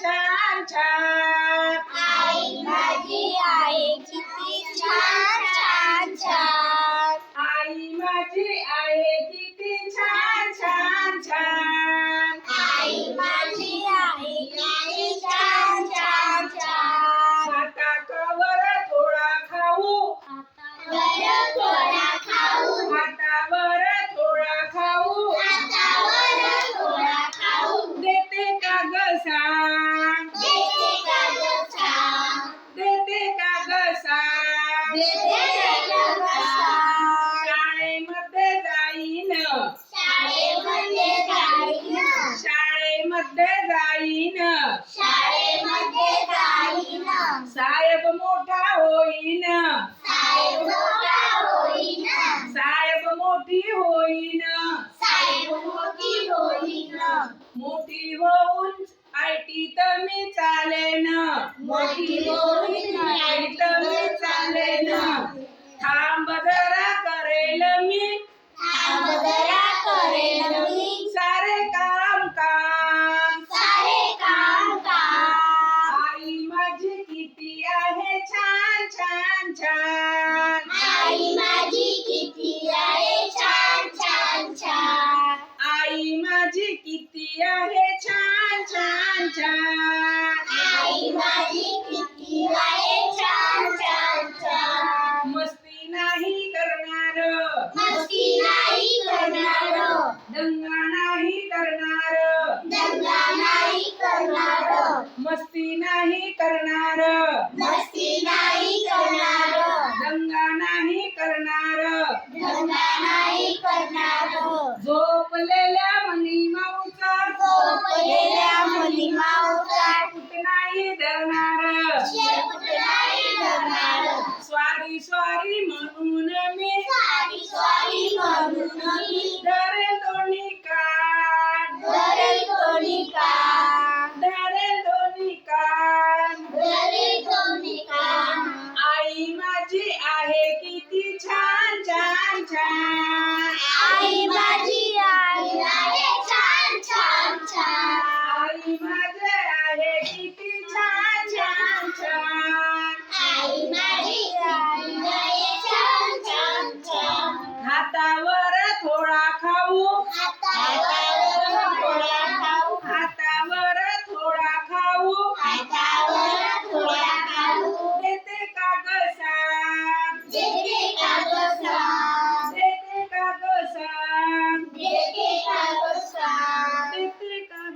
छान छान. आई माझी आहे किती छान छान छान. आई माझी आहे किती छान छान छान. आई माझी आहे किती छान छान छान. आता कवर थोडा खाऊ. बरं थोडा खाऊ. हातावर थोडा खाऊ. हातावर थोडा खाऊ. देते का ग सांग शाळेमध्ये जाईन. शाळेमध्ये जाईन. साहेब मोठा होईन. साहेब मोठा होईन. साहेब मोठी होईन. साहेब मोठी होईन. मोठी होऊन आय टी तर मी चालेन. मोठी होईन Bye. माऊचा कुठ नाही धरणार स्वारी स्वारी म्हणून मी. सारी स्वारी म्हणून मी धरेल दोन्ही कान धरेल दोन्ही कान धरेल दोन्ही कान. धरेल दोन्ही कान. आई माझी आहे किती छान छान छान. हातावर थोडा खाऊ. देते का ग सांग देते का ग सांग देते का ग सांग देते का ग